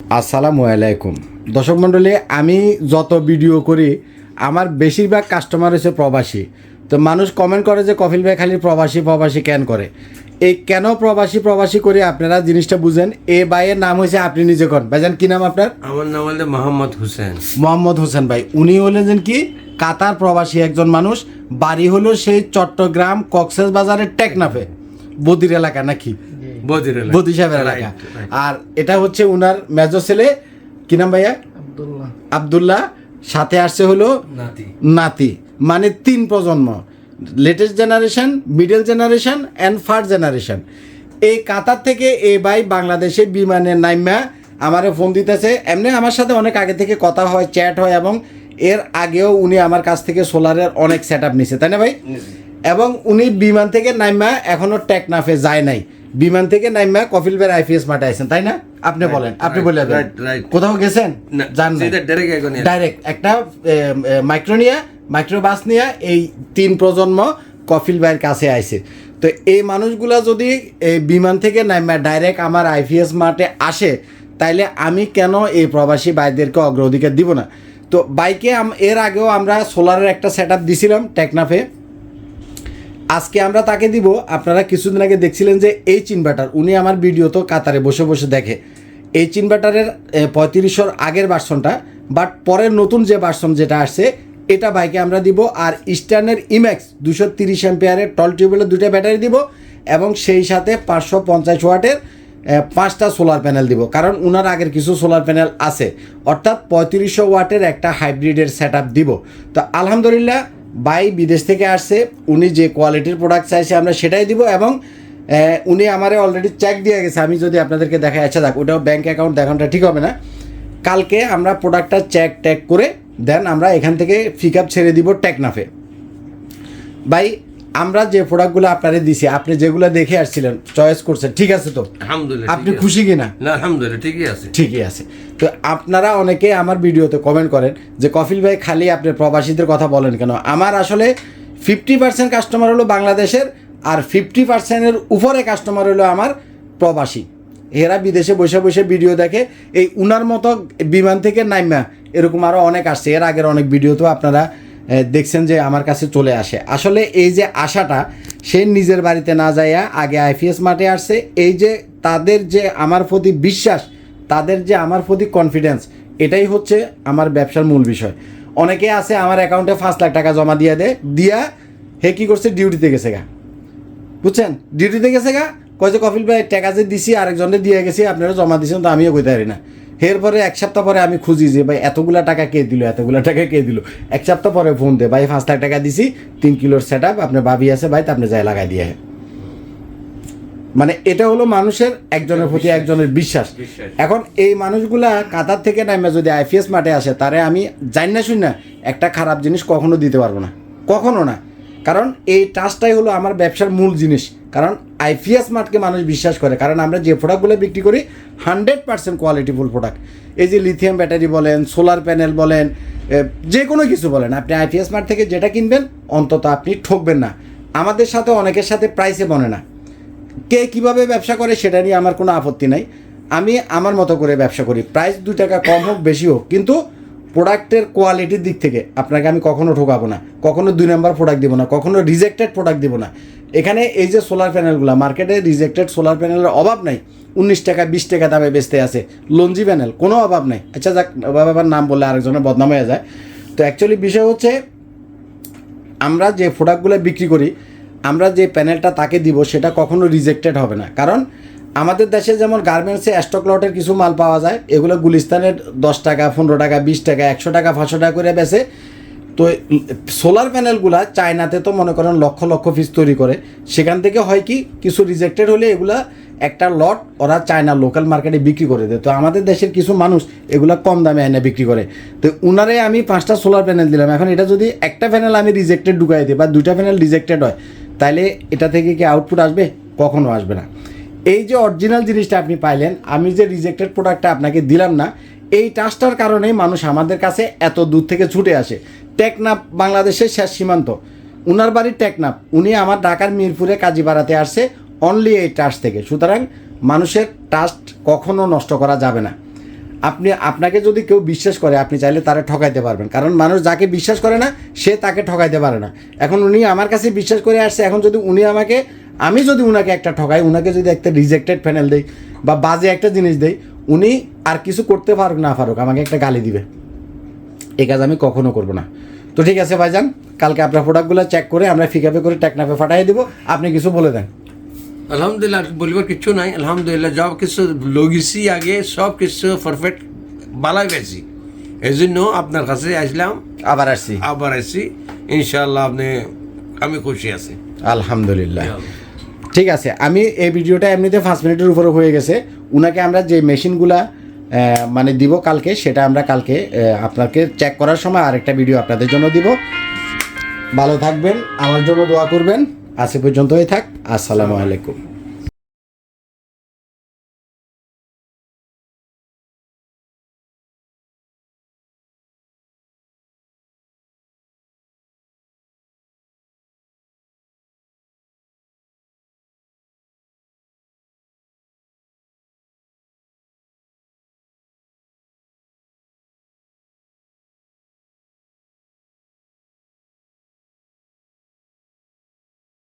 আসসালামু আলাইকুম। দর্শক মণ্ডলী আমি যত ভিডিও করি আমার বেশিরভাগ কাস্টমার হচ্ছে প্রবাসী। তো মানুষ কমেন্ট করে যে কফিল ভাই খালি প্রবাসী প্রবাসী কেন করে? এই কেন প্রবাসী প্রবাসী করে আপনারা জিনিসটা বুঝেন। এ বাইয়ের নাম হয়েছে আপনি নিজে কন ভাইজান কি নাম আপনার? আমার নাম হলো মোহাম্মদ হোসেন। মোহাম্মদ হোসেন ভাই। উনি হলেন যেন কি? কাতার প্রবাসী একজন মানুষ। বাড়ি হলো সেই চট্টগ্রাম কক্সেস বাজারের টেকনাফে। বদির এলাকা নাকি? বদির এলাকা। বদি সাহেবের এলাকা। আর এটা হচ্ছে উনার মেজর ছেলে কি নাম ভাইয়া? আবদুল্লাহ। আবদুল্লাহ। সাথে আসছে হলো নাতি। নাতি। মানে তিন প্রজন্ম। Latest generation middle generation and first generation এই কাতার থেকে এ ভাই বাংলাদেশে বিমানে নাইমা আমারে ফোন দিতেছে। এমনি আমার সাথে অনেক আগে থেকে কথা হয় চ্যাট হয় এবং এর আগেও উনি আমার কাছ থেকে সোলারের অনেক সেট আপ নিছে। তাই না ভাই? এবং উনি বিমান থেকে নাইমা এখনও টেকনাফে যায় নাই। বিমান থেকে নাইমা কফিল বের আইপিএস মাঠে আছেন তাই না? আপনি বলেন আপনি বলে. কোথাও গেছেন? না, যান নাই। সিধা direct এখন এলাকা। ডাইরেক্ট একটা মাইক্রো নিয়ে মাইক্রো বাস নিয়ে এই তিন প্রজন্ম কফিল ভাইয়ের কাছে আইছে। তো এই মানুষগুলা যদি এই বিমান থেকে নামে ডাইরেক্ট আমার আইপিএস মাঠে আসে তাইলে আমি কেন এই প্রবাসী ভাইদেরকে অগ্রাধিকার দিব না? তো বাইকে এর আগেও আমরা সোলারের একটা সেট আপ দিছিলাম টেকনাফে। আজকে আমরা তাকে দিব, আপনারা কিছুদিন আগে দেখছিলেন যে এই ইনভার্টার উনি আমার ভিডিও তো কাতারে বসে বসে দেখে। এই ইনভার্টারের পঁয়ত্রিশশোর আগের ভার্সনটা বাট পরের নতুন যে ভার্সন যেটা আসছে, এটা বাইকে আমরা দিব, আর ইস্টার্নের ইম্যাক্স দুশো তিরিশ অ্যাম্পিয়ারের টল টিউবেলের দুটো ব্যাটারি দিব, এবং সেই সাথে পাঁচশো পঞ্চাশ ওয়াটের পাঁচটা সোলার প্যানেল দিব, কারণ ওনার আগের কিছু সোলার প্যানেল আছে। অর্থাৎ পঁয়ত্রিশশো ওয়াটের একটা হাইব্রিডের সেট দিব। তো আলহামদুলিল্লাহ বাই বিদেশ থেকে আসছে, উনি যে কোয়ালিটির প্রোডাক্ট চাইছে, আমরা সেটাই দিব এবং উনি আমার অলরেডি চেক দিয়ে গেছে। আমি যদি আপনাদেরকে দেখাই আচ্ছা দেখ, ওটাও ব্যাঙ্ক অ্যাকাউন্ট দেখানোটা ঠিক হবে না। কালকে আমরা প্রোডাক্টটা চেক ট্যাক করে দেন আমরা এখান থেকে পিক আপ ছেড়ে দিব টেকনাফে ভাই আমরা যে প্রোডাক্টগুলো আপনারে দিছি আপনি যেগুলো দেখে আসছিলেন চয়েস করছেন ঠিক আছে তো? আলহামদুলিল্লাহ আপনি খুশি কিনা? না আলহামদুলিল্লাহ ঠিকই আছে। ঠিকই আছে। তো আপনারা অনেকে আমার ভিডিওতে কমেন্ট করেন যে কফিল ভাই খালি আপনি প্রবাসীদের কথা বলেন কেন? আমার আসলে ফিফটি পার্সেন্ট কাস্টমার হলো বাংলাদেশের আর ফিফটি পার্সেন্টের উপরে কাস্টমার হলো আমার প্রবাসী। এরা বিদেশে বসে বসে ভিডিও দেখে এই উনার মতো বিমান থেকে নাইমা এরকম আরও অনেক আসছে। এর আগের অনেক ভিডিও তো আপনারা দেখছেন যে আমার কাছে চলে আসে। আসলে এই যে আশাটা, সে নিজের বাড়িতে না যাইয়া আগে আইপিএস মাঠে আসছে। এই যে তাদের যে আমার প্রতি বিশ্বাস, তাদের যে আমার প্রতি কনফিডেন্স এটাই হচ্ছে আমার ব্যবসার মূল বিষয়। অনেকে আছে আমার অ্যাকাউন্টে পাঁচ লাখ টাকা জমা দিয়ে দেয়, দিয়া হে কী করছে ডিউটিতে গেছে গা। বুঝছেন? ডিউটিতে গেছে গা, কয় যে, কপিল ভাই, টাকা যে দিছি আরেকজনে দিয়ে গেছি, আপনারা জমা দিয়েছেন তো আমিও কইতে পারি না। এরপরে এক সপ্তাহ পরে আমি খুঁজি যে ভাই এতগুলা টাকা কে দিল? এতগুলা টাকা কে দিল? এক সপ্তাহ পরে ফোন দে ভাই পাঁচ লাখ টাকা দিছি তিন কিলোর সেট আপ আপনার ভাবি আছে ভাই তা আপনি যাই লাগাই দিয়ে। মানে এটা হলো মানুষের একজনের প্রতি একজনের বিশ্বাস। বিশ্বাস। এখন এই মানুষগুলা কাতার থেকে নামে যদি আইপিএস মাঠে আসে তারে আমি জানি না শুনি না একটা খারাপ জিনিস কখনো দিতে পারব না। কখনো না। কারণ এই টাচটাই হলো আমার ব্যবসার মূল জিনিস। কারণ আইপিএস মার্টকে মানুষ বিশ্বাস করে। কারণ আমরা যে প্রোডাক্টগুলো বিক্রি করি হান্ড্রেড পার্সেন্ট কোয়ালিটিফুল প্রোডাক্ট এই যে লিথিয়াম ব্যাটারি বলেন সোলার প্যানেল বলেন যে কোনো কিছু বলেন, আপনি আইপিএস মার্ট থেকে যেটা কিনবেন, অন্তত আপনি ঠকবেন না। আমাদের সাথে অনেকের সাথে প্রাইসে বনে না। কে কীভাবে ব্যবসা করে সেটা নিয়ে আমার কোনো আপত্তি নাই। আমি আমার মতো করে ব্যবসা করি। প্রাইস দু টাকা কম হোক, বেশি হোক। কিন্তু প্রোডাক্টের কোয়ালিটির দিক থেকে আপনাকে আমি কখনো ঠকাবো না, কখনো দুই নাম্বার প্রোডাক্ট দিব না, কখনো রিজেক্টেড প্রোডাক্ট দিব না। এখানে এই যে সোলার প্যানেলগুলো মার্কেটে রিজেক্টেড সোলার প্যানেলের অভাব নাই, উনিশ টাকা, বিশ টাকা দামে বেচতে আছে, লঞ্জি প্যানেল কোনো অভাব নাই। আচ্ছা যাক বাবার নাম বললে আরেকজনের বদনাম হয়ে যায়। তো অ্যাকচুয়ালি বিষয় হচ্ছে, আমরা যে প্রোডাক্টগুলো বিক্রি করি, আমরা যে প্যানেলটা তাকে দিব, সেটা কখনো রিজেক্টেড হবে না। কারণ আমাদের দেশে যেমন গার্মেন্টসে স্টক লটের কিছু মাল পাওয়া যায়, এগুলো গুলিস্তানের দশ টাকা, পনেরো টাকা, বিশ টাকা, একশো টাকা, পাঁচশো টাকা করে বেচে। তো সোলার প্যানেলগুলা চায়নাতে তো মনে করেন লক্ষ লক্ষ পিস তৈরি করে। সেখান থেকে হয় কি, কিছু রিজেক্টেড হলে এগুলা একটা লট ওরা চায়না লোকাল মার্কেটে বিক্রি করে দেয়। তো আমাদের দেশের কিছু মানুষ এগুলা কম দামে এনে বিক্রি করে। তো উনারে আমি পাঁচটা সোলার প্যানেল দিলাম। এখন এটা যদি একটা প্যানেল আমি রিজেক্টেড ঢুকাই দিই বা দুইটা প্যানেল রিজেক্টেড হয় তাহলে এটা থেকে কি আউটপুট আসবে? কখনো আসবে না। এই যে অরিজিনাল জিনিসটা আপনি পাইলেন, আমি যে রিজেক্টেড প্রোডাক্টটা আপনাকে দিলাম না, এই টাচটার কারণেই মানুষ আমাদের কাছে এত দূর থেকে ছুটে আসে। টেকনাপ বাংলাদেশের শেষ সীমান্ত। উনার বাড়ি টেকনাপ উনি আমার ঢাকার মিরপুরে কাজীপাড়াতে আসছে অনলি এই টাচ থেকে। সুতরাং মানুষের টাস্ট কখনো নষ্ট করা যাবে না। আপনি, আপনাকে যদি কেউ বিশ্বাস করে, আপনি চাইলে তারা ঠকাইতে পারবেন। কারণ মানুষ যাকে বিশ্বাস করে না, সে তাকে ঠকাইতে পারে না। এখন উনি আমার কাছে বিশ্বাস করে আসছে। এখন যদি উনি আমাকে আমি যদি উনাকে একটা ঠকাই উনাকে যদি একটা রিজেক্টেড প্যানেল দেই বা বাজে একটা জিনিস দেই উনি আর কিছু করতে পারুক না পারুক আমাকে একটা গালি দিবে। এই কাজ আমি কখনো করব না। তো ঠিক আছে ভাইজান কালকে আপনার প্রোডাক্টগুলো চেক করে আমরা ফিকাপে করে টেকনাপে ফাটাই দিব আপনি কিছু বলে দেন। আলহামদুলিল্লাহ বলিবার কিছু নাই আলহামদুলিল্লাহ সব কিছু লগিছি আগে সব কিছু পারফেক্ট বালাই পেয়েছি এই জন্য আপনার কাছে আসলাম আবার আসছি। আবার আসছি। ইনশাআল্লাহ আপনি আমি খুশি আছি। আলহামদুলিল্লাহ। ঠিক আছে, আমি এই ভিডিওটা এমনিতে ফার্স্ট মিনিটের উপরে হয়ে গেছে। উনাকে আমরা যে মেশিনগুলা মানে দিব কালকে, সেটা আমরা কালকে আপনাকে চেক করার সময় আরেকটা ভিডিও আপনাদের জন্য দিব। ভালো থাকবেন, আমার জন্য দোয়া করবেন। আজ পর্যন্ত পর্যন্তই থাক। আসসালামু আলাইকুম।